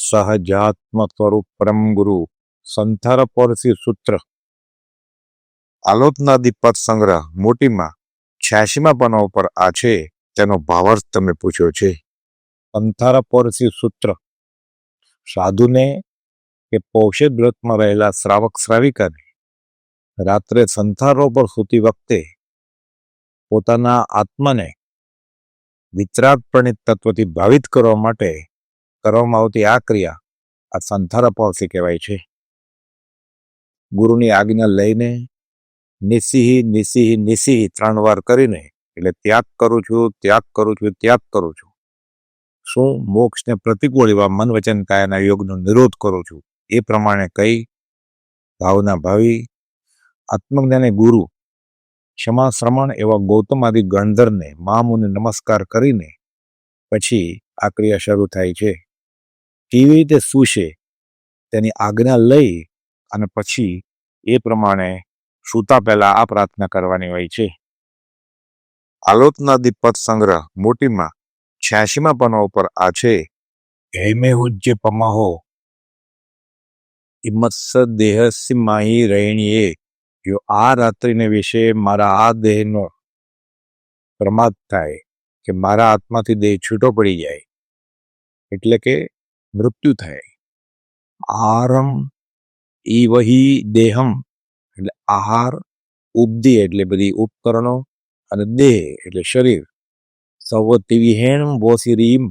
સહજાત્મ ગુરુ સંથાર પરથી સૂત્ર આલોચના દીપક સંગ્રહ મોટીમાં છ્યાસીમાં પાના ઉપર આ છે તેનો ભાવાર્થ તમે પૂછ્યો છે સંથાર પરથી સૂત્ર સાધુને કે પૌષેદ વ્રતમાં રહેલા શ્રાવક શ્રાવિકાને રાત્રે સંથારો પર સૂતી વખતે પોતાના આત્માને વિતરાગ પ્રણિત તત્વથી ભાવિત કરવા માટે કરવામાં આવતી આ ક્રિયા આ સંથારા પાવસી કહેવાય છે. ગુરુની આજ્ઞા લઈને નિસિહી નિસિહી નિસિહી ત્રણ વાર કરીને એટલે ત્યાગ કરું છું, ત્યાગ કરું છું, ત્યાગ કરું છું. શું મોક્ષને પ્રતિકૂળ એવા મન વચન કાયાના યોગનો નિરોધ કરું છું એ પ્રમાણે કઈ ભાવના ભાવી આત્મજ્ઞાની ગુરુ ક્ષમા શ્રમણ એવા ગૌતમ આદિ ગણધરને મામુને નમસ્કાર કરીને પછી આ ક્રિયા શરૂ થાય છે. કેવી રીતે સૂશે તેની આજ્ઞા લઈ અને પછી એ પ્રમાણે સૂતા પહેલાં આ પ્રાર્થના કરવાની હોય છે. આલોચના દીપત સંગ્રહ મોટીમાં છ્યાસીમાં પનો ઉપર આ છે. હૈમે ઉજ્જે પમાહો. ઇમત્સ દેહસી માહી રહેણીએ જો આ રાત્રિને વિશે મારા આ દેહનો પ્રમાદ થાય કે મારા આત્માથી દેહ છૂટો પડી જાય. એટલે કે મૃત્યુ થાય. આહારમ ઈ વહી દેહમ, એટલે આહાર ઉપધિ એટલે બધી ઉપકરણો અને દેહ એટલે શરીર. સૌ ત્રિવિહેણ વોસિરીમ,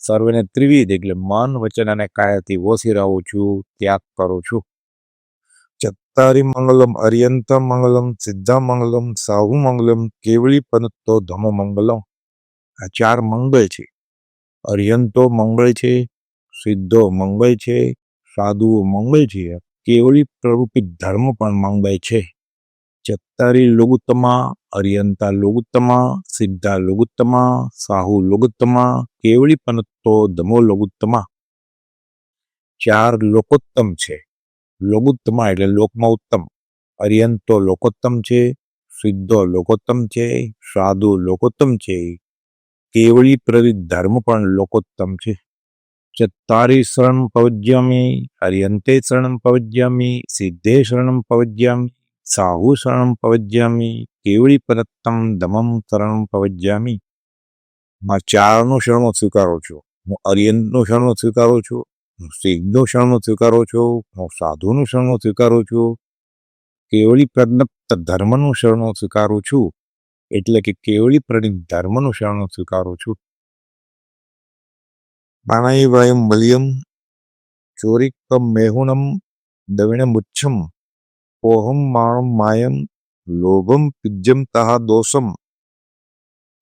સર્વને ત્રિવિધ એટલે મન વચન અને કાયાથી વોસી રહું છું, ત્યાગ કરું છું. ચત્તારી મંગલમ અર્યંત મંગલમ સિદ્ધા મંગલમ સાહુ મંગલમ કેવળી પનતો ધમો મંગલમ આ ચાર મંગળ છે. અર્યંતો મંગળ છે સિદ્ધો મંગળ છે, સાધુઓ મંગળ છે, કેવળી પ્રરૂપિત ધર્મ પણ મંગળ છે. ચત્તારી લોગુત્તમા, અરિયંતા લોગુત્તમા, સિદ્ધા લોગુત્તમા, સાહુ લોગુત્તમા, કેવળી પનત્તો ધમો લોગુત્તમા. ચાર લોકોત્તમ છે. લોગુત્તમા એટલે લોકમાં ઉત્તમ. અર્યંતો લોકોત્તમ છે, સિદ્ધો લોકોત્તમ છે, સાધુ લોકોત્તમ છે. કેવળી પ્રવિત ધર્મ પણ લોકોત્તમ છે. ચત્તારી શરણ પવજ્યામી હરિયંતે શરણ પવજ્યામી સિદ્ધે શરણ પવજ્યામી સાહુ શરણ પવજ્યામી કેવળી પરત્તમ દમમ શરણ પવજ્યામી માં ચારનું શરણો સ્વીકારો છું હું અર્યંતનું શરણો સ્વીકારું છું હું સિદ્ધનું શરણો સ્વીકારું છું હું સાધુનું શરણો સ્વીકારું છું કેવળી પ્રજ્ઞપ્ત ધર્મનું શરણો સ્વીકારું છું એટલે કે કેવળી પ્રણિત ધર્મનું શરણો સ્વીકારું છું બલિયમ ચોરિકમ મેહુનમ દવિણમુચ્છમ ઓહમ માણમ માયમ લોભમ પિજ્જમ તહ દોષમ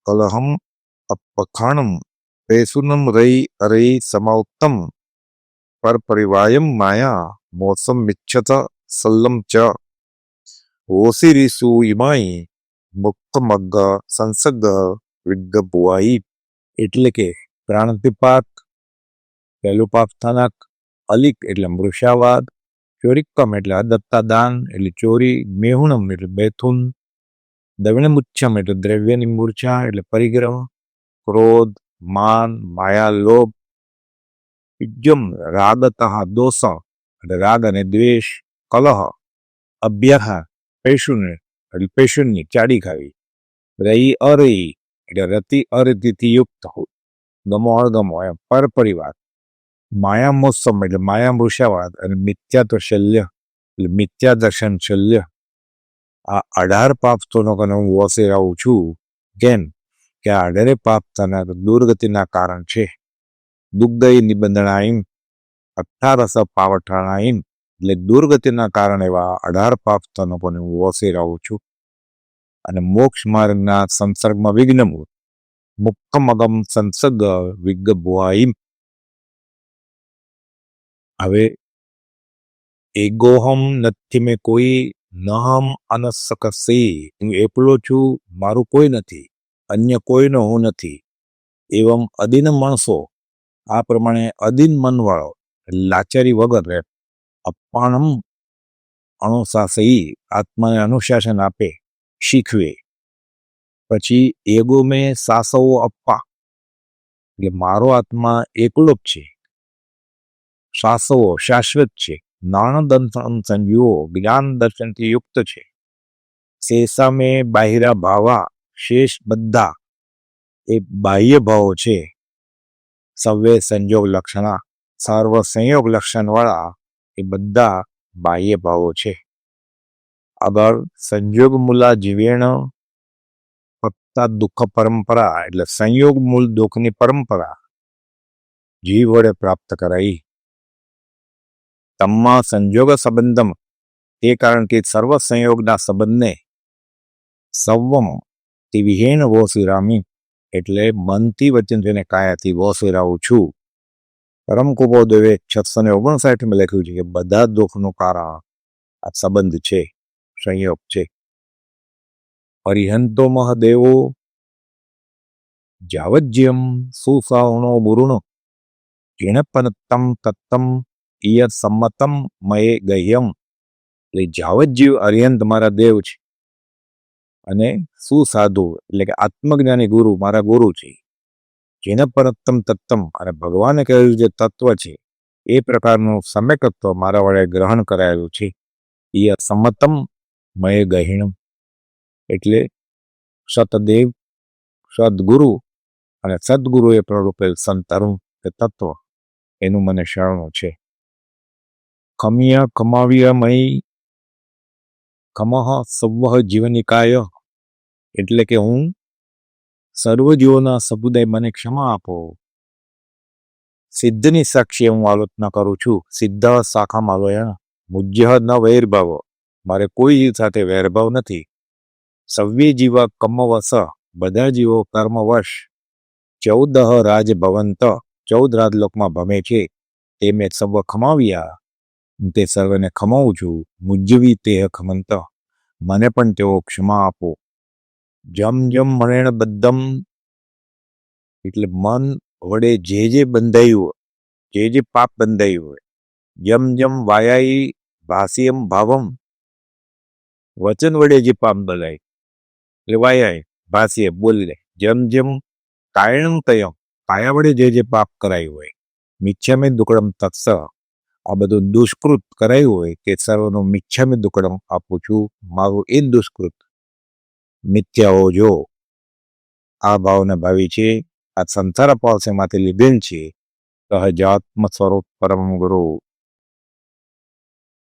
કલહમ અપખાણમ પેસુનમ રઈ અરઈ સમાઉત્તમ પરપરિવાયમ માયા મોસમ મિચ્છત સલ્લમ ચ ઓસિરીસુ ઇમાઈ મુક્તમગ્ગ સંસગ્ગ વિગ્ગપુઆઈ એટલે કે પ્રાણતિપાત પહેલું પાપ સ્થાનક અલિક એટલે મૃષાવાદ ચોરિકમ એટલે અદત્તા દાન એટલે ચોરી, મેહુણમ એટલે બેથુન, દવિણમુચ્છમ એટલે દ્રવ્યની મૂર્છા એટલે પરિગ્રહ, ક્રોધ, માન, માયા, લોભ પિજ્જમ રાગતઃ, દોષ એટલે રાગ અને દ્વેષ, કલહ, અભ્યહ, પેશુન એટલે પેશુનની ચાડી ખાવી રહી અરહી એટલે રતિ અરતિથી યુક્ત હોવું, ગમો અણગમો એમ, પર પરિવાર. માયા મોસમ એટલે માયા મૃષાવાદ અને મિથ્યા તો શલ્ય એટલે મિથ્યા દર્શન શલ્ય આ અઢાર પાપતોનો કને હું વસે આવું છું કેમ કે આ અઢારે પાપ તના દુર્ગતિના કારણ છે દુગ્ધય નિબંધણાઈમ અઠારસ પાવઠાણાઈમ એટલે દુર્ગતિના કારણે એવા અઢાર પાપ તનો પણ હું વસે રહું છું અને મોક્ષ માર્ગના સંસર્ગમાં વિઘ્ન મુક્કમગમ સંસર્ગ વિજ્ઞ ભુઆઈમ હવે એગોહમ નથી મેં કોઈ નહમ અનસકસી. હું એકલો છું, મારું કોઈ નથી, અન્ય કોઈનો હું નથી. એવમ અધીન માણસો. આ પ્રમાણે અધીન મનવાળો, લાચારી વગર અપાણમ અનુશાસી આત્માને અનુશાસન આપે, શીખવે. પછી એગો મેં સાસવો અપ્પા. એટલે મારો આત્મા એકલો જ છે. શાસવો શાશ્વત છે. નાણ દંતન સંજીવો જ્ઞાન દર્શનથી યુક્ત છે. શેષામે બાહિરા ભાવા શેષ બધા એ બાહ્ય ભાવો છે. સવ્વે સંજોગ લક્ષણા સર્વ સંયોગ લક્ષણવાળા એ બધા બાહ્ય ભાવો છે. આગળ સંયોગ મૂલા જીવેણ પત્તા દુઃખ પરંપરા એટલે સંયોગ મૂળ દુઃખની પરંપરા. જીવ વડે પ્રાપ્ત કરાઈ. તમ્મા સંજોગ સંબંધમ. તે કારણ કે સર્વ સંયોગના સંબંધને સવમ તે વિહેન વોસિરામી એટલે મનથી વચન તેને કાયાથી વોસિરાવું છું. પરમ કુપોદેવે છસો ને ઓગણસાઠમાં લખ્યું છે કે બધા દુઃખનું કારણ આ સંબંધ છે, સંયોગ છે. પરિહંતો મહદેવો જાવજ્યમ સુસાવણો બુરુણો જીણપનત્તમ તત્તમ ઇય સંમતમ મયે ગહ્યમ. એટલે જાવજ્જીવ અર્યંત મારા દેવ છે. અને સુસાધુ એટલે કે આત્મજ્ઞાની ગુરુ મારા ગુરુ છે. જેને પરત્તમ તત્તમ અને ભગવાને કહેલું જે તત્વ છે, એ પ્રકારનું સમ્યકત્વ મારા વડે ગ્રહણ કરાયેલું છે. એ સમતમ મય ગહિણમ. એટલે સતદેવ, સદગુરુ અને સદગુરુએ પ્રરૂપેલ સંતરું કે તત્વ એનું મને શરણું છે. ખમિયા કમાવ્યા મય સવહ જીવનિકાય એટલે કે હું સર્વ જીવોના સબુદાય મને ક્ષમા આપો. સિદ્ધની સાક્ષી હું આલોચના કરું છું. સિદ્ધ શાખા માલોયણ મુજ્ય ન વૈરભાવ. મારે કોઈ જીવ સાથે વૈરભાવ નથી. સવ્ય જીવ કમવસ, બધા જીવો કર્મવશ. ચૌદ રાજ ભવંત ચૌદ રાજલોકમાં ભમે છે. તે મેં સર્વ ખમાવ્યા. તે સર્વને ખમાવું છું મુજ્જવી તે ખમંત મને પણ તેઓ ક્ષમા આપો. જમ જમ મરેણ બદ્ધમ એટલે મન વડે જે જે બંધાયું હોય, જે જે પાપ બંધાયું હોય જમ જમ વાયાઈ ભાષ્યમ ભાવમ. વચન વડે જે પાપ બંધાય એટલે વાયાય ભાષ્ય બોલી લે. જેમ જેમ કાયણ તયમ. કાયા વડે જે જે પાપ કરાયું હોય મિચ્છામે દુકડમ તત્સ. આ બધું દુષ્કૃત કરાયું હોય તે સર્વનું મિચ્છામી દુકડમ આપું છું, મારું એ દુષ્કૃત. મિથ્યાઓ જો આ ભાવને ભાવી છે, આ સંસાર પાસેમાંથી લીધેલ છે સહજાત્મ સ્વરૂપ પરમ ગુરુ